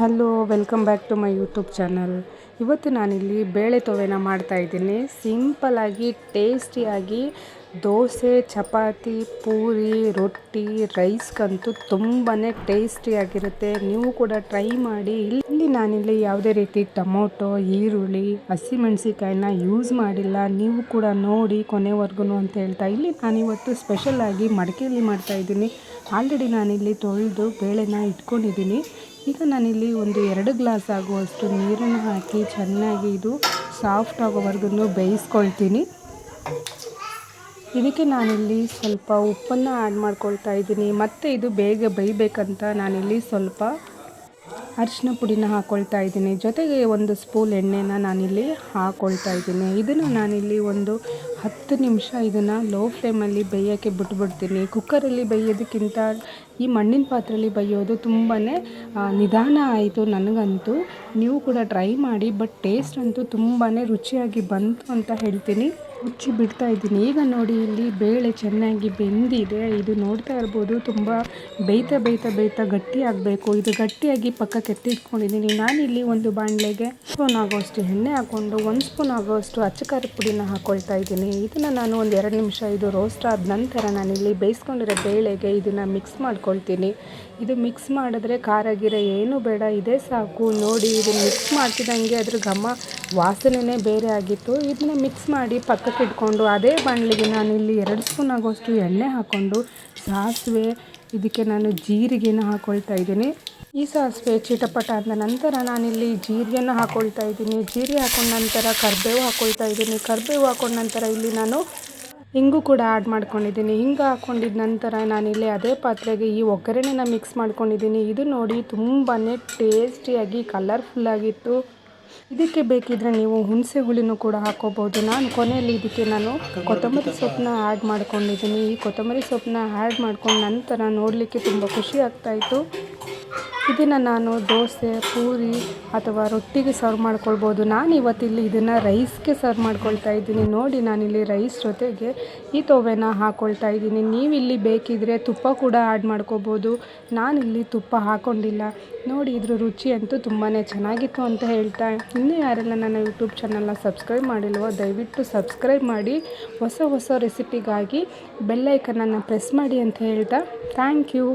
Hello welcome back to my YouTube channel ಇವತ್ತು ನಾನಿಲ್ಲಿ ಬೇಳೆ ತೊವೆನ ಮಾಡ್ತಾಯಿದ್ದೀನಿ ಸಿಂಪಲಾಗಿ ಟೇಸ್ಟಿಯಾಗಿ ದೋಸೆ, ಚಪಾತಿ, ಪೂರಿ, ರೊಟ್ಟಿ ರೈಸ್ಗಂತೂ ತುಂಬಾ ಟೇಸ್ಟಿಯಾಗಿರುತ್ತೆ ನೀವು ಕೂಡ ಟ್ರೈ ಮಾಡಿ. ಇಲ್ಲಿ ನಾನಿಲ್ಲಿ ಯಾವುದೇ ರೀತಿ ಟೊಮೊಟೊ, ಈರುಳ್ಳಿ ಹಸಿಮೆಣಸಿಕಾಯಿನ ಯೂಸ್ ಮಾಡಿಲ್ಲ. ನೀವು ಕೂಡ ನೋಡಿ ಕೊನೆವರೆಗೂ ಅಂತ ಹೇಳ್ತಾ. ಇಲ್ಲಿ ನಾನಿವತ್ತು ಸ್ಪೆಷಲಾಗಿ ಮಡಿಕೆಯಲ್ಲಿ ಮಾಡ್ತಾಯಿದ್ದೀನಿ ಆಲ್ರೆಡಿ ನಾನಿಲ್ಲಿ ತೊಳೆದು ಬೇಳೆನ ಇಟ್ಕೊಂಡಿದ್ದೀನಿ. ಈಗ ನಾನಿಲ್ಲಿ ಒಂದು ಎರಡು ಗ್ಲಾಸ್ ಆಗುವಷ್ಟು ನೀರನ್ನು ಹಾಕಿ ಚೆನ್ನಾಗಿ ಇದು ಸಾಫ್ಟ್ ಆಗೋವರೆಗೂ ಬೇಯಿಸ್ಕೊಳ್ತೀನಿ. ಇದಕ್ಕೆ ನಾನಿಲ್ಲಿ ಸ್ವಲ್ಪ ಉಪ್ಪನ್ನು ಆ್ಯಡ್ ಮಾಡ್ಕೊಳ್ತಾ ಇದ್ದೀನಿ. ಮತ್ತು ಇದು ಬೇಗ ಬೇಯಬೇಕಂತ ನಾನಿಲ್ಲಿ ಸ್ವಲ್ಪ ಅರಿಶಿನ ಪುಡಿನ ಹಾಕ್ಕೊಳ್ತಾ ಇದ್ದೀನಿ. ಜೊತೆಗೆ ಒಂದು ಸ್ಪೂನ್ ಎಣ್ಣೆನ ನಾನಿಲ್ಲಿ ಹಾಕ್ಕೊಳ್ತಾ ಇದ್ದೀನಿ. ಇದನ್ನು ನಾನಿಲ್ಲಿ ಒಂದು ಹತ್ತು ನಿಮಿಷ ಇದನ್ನು ಲೋ ಫ್ಲೇಮಲ್ಲಿ ಬೇಯೋಕ್ಕೆ ಬಿಟ್ಬಿಡ್ತೀನಿ. ಕುಕ್ಕರಲ್ಲಿ ಬೇಯೋದಕ್ಕಿಂತ ಈ ಮಣ್ಣಿನ ಪಾತ್ರೆಯಲ್ಲಿ ಬೇಯೋದು ತುಂಬಾ ನಿಧಾನ ಆಯಿತು ನನಗಂತೂ. ನೀವು ಕೂಡ ಟ್ರೈ ಮಾಡಿ ಬಟ್ ಟೇಸ್ಟ್ ಅಂತೂ ತುಂಬಾ ರುಚಿಯಾಗಿ ಬಂತು ಅಂತ ಹೇಳ್ತೀನಿ. ಮುಚ್ಚಿ ಬಿಡ್ತಾ ಇದ್ದೀನಿ. ಈಗ ನೋಡಿ ಇಲ್ಲಿ ಬೇಳೆ ಚೆನ್ನಾಗಿ ಬೆಂದಿದೆ. ಇದು ನೋಡ್ತಾ ಇರ್ಬೋದು ತುಂಬ ಬೇಯ್ತಾ ಬೇಯ್ತಾ ಬೇಯ್ತಾ ಗಟ್ಟಿ ಆಗಬೇಕು. ಇದು ಗಟ್ಟಿಯಾಗಿ ಪಕ್ಕಕ್ಕೆ ನಾನು ನಾನಿಲ್ಲಿ ಒಂದು ಬಾಣಲೆಗೆ ಸ್ಪೂನ್ ಆಗೋಷ್ಟು ಎಣ್ಣೆ ಹಾಕ್ಕೊಂಡು ಒಂದು ಸ್ಪೂನ್ ಆಗೋಷ್ಟು ಅಚ್ಚಕಾರ ಪುಡಿನ ಹಾಕ್ಕೊಳ್ತಾ ಇದ್ದೀನಿ. ಇದನ್ನು ನಾನು ಒಂದು ಎರಡು ನಿಮಿಷ ಇದು ರೋಸ್ಟ್ ಆದ ನಂತರ ನಾನಿಲ್ಲಿ ಬೇಯಿಸ್ಕೊಂಡಿರೋ ಬೇಳೆಗೆ ಇದನ್ನು ಮಿಕ್ಸ್ ಮಾಡ್ಕೊಳ್ತೀನಿ. ಇದು ಮಿಕ್ಸ್ ಮಾಡಿದ್ರೆ ಖಾರ ಗಿರ ಏನೂ ಬೇಡ. ಇದೇ ಸಾಕು. ನೋಡಿ ಇದು ಮಿಕ್ಸ್ ಮಾಡ್ತಿದ್ದಂಗೆ ಅದ್ರ ಘಮ ವಾಸನೆಯೇ ಬೇರೆ ಆಗಿತ್ತು. ಇದನ್ನ ಮಿಕ್ಸ್ ಮಾಡಿ ಪಕ್ಕಕ್ಕೆ ಇಟ್ಕೊಂಡು ಅದೇ ಬಾಣಲಿಗೆ ಇಲ್ಲಿ ಎರಡು ಸ್ಪೂನ್ ಆಗೋಷ್ಟು ಎಣ್ಣೆ ಹಾಕ್ಕೊಂಡು ಸಾಸಿವೆ, ಇದಕ್ಕೆ ನಾನು ಜೀರಿಗೆನ ಹಾಕ್ಕೊಳ್ತಾ ಇದ್ದೀನಿ. ಈ ಸಾಸಿವೆ ಚಿಟಪಟ ಅಂದ ನಂತರ ನಾನಿಲ್ಲಿ ಜೀರಿಗೆನ ಹಾಕ್ಕೊಳ್ತಾ ಇದ್ದೀನಿ. ಜೀರಿಗೆ ಹಾಕೊಂಡ ನಂತರ ಕರಿಬೇವು ಹಾಕ್ಕೊಳ್ತಾ ಇದ್ದೀನಿ. ಕರಿಬೇವು ಹಾಕೊಂಡ ನಂತರ ಇಲ್ಲಿ ನಾನು ಹಿಂಗು ಕೂಡ ಆ್ಯಡ್ ಮಾಡ್ಕೊಂಡಿದ್ದೀನಿ. ಹಿಂಗೆ ಹಾಕ್ಕೊಂಡಿದ್ದ ನಂತರ ನಾನಿಲ್ಲಿ ಅದೇ ಪಾತ್ರೆಗೆ ಈ ಒಗ್ಗರಣೆನ ಮಿಕ್ಸ್ ಮಾಡ್ಕೊಂಡಿದ್ದೀನಿ. ಇದು ನೋಡಿ ತುಂಬಾ ಟೇಸ್ಟಿಯಾಗಿ ಕಲರ್ಫುಲ್ಲಾಗಿತ್ತು ಇದಕ್ಕೆ ಬೇಕಿದ್ರೆ ನೀವು ಹುಣಸೆ ಹುಳಿನೂ ಕೂಡ ಹಾಕೋಬೋದು ನಾನು ಕೊನೆಯಲ್ಲಿ ಇದಕ್ಕೆ ನಾನು ಕೊತ್ತಂಬರಿ ಸೊಪ್ಪನ್ನ ಆ್ಯಡ್ ಮಾಡ್ಕೊಂಡಿದ್ದೀನಿ. ಈ ಕೊತ್ತಂಬರಿ ಸೊಪ್ಪನ್ನ ಆ್ಯಡ್ ಮಾಡ್ಕೊಂಡು ನಂತರ ನೋಡಲಿಕ್ಕೆ ತುಂಬ ಖುಷಿ ಆಗ್ತಾಯಿತ್ತು ಇದನ್ನು ನಾನು ದೋಸೆ, ಪೂರಿ ಅಥವಾ ರೊಟ್ಟಿಗೆ ಸರ್ವ್ ಮಾಡ್ಕೊಳ್ಬೋದು. ನಾನು ಇವತ್ತಿಲ್ಲಿ ಇದನ್ನು ರೈಸ್ಗೆ ಸರ್ವ್ ಮಾಡ್ಕೊಳ್ತಾ ಇದ್ದೀನಿ. ನೋಡಿ ನಾನಿಲ್ಲಿ ರೈಸ್ ಜೊತೆಗೆ ಈ ತೊವೆನ ಹಾಕ್ಕೊಳ್ತಾ ಇದ್ದೀನಿ. ನೀವಿಲ್ಲಿ ಬೇಕಿದ್ರೆ ತುಪ್ಪ ಕೂಡ ಆ್ಯಡ್ ಮಾಡ್ಕೋಬೋದು. ನಾನಿಲ್ಲಿ ತುಪ್ಪ ಹಾಕ್ಕೊಂಡಿಲ್ಲ ನೋಡಿ, ಇದ್ರ ರುಚಿ ಅಂತೂ ತುಂಬಾ ಚೆನ್ನಾಗಿತ್ತು ಅಂತ ಹೇಳ್ತಾ ಇನ್ನೂ ಯಾರೆಲ್ಲ ನನ್ನ ಯೂಟ್ಯೂಬ್ ಚಾನಲ್ನ ಸಬ್ಸ್ಕ್ರೈಬ್ ಮಾಡಿಲ್ವೋ, ದಯವಿಟ್ಟು ಸಬ್ಸ್ಕ್ರೈಬ್ ಮಾಡಿ. ಹೊಸ ಹೊಸ ರೆಸಿಪಿಗಾಗಿ ಬೆಲ್ಲೈಕನನ್ನು ಪ್ರೆಸ್ ಮಾಡಿ ಅಂತ ಹೇಳ್ತಾ ಥ್ಯಾಂಕ್ ಯು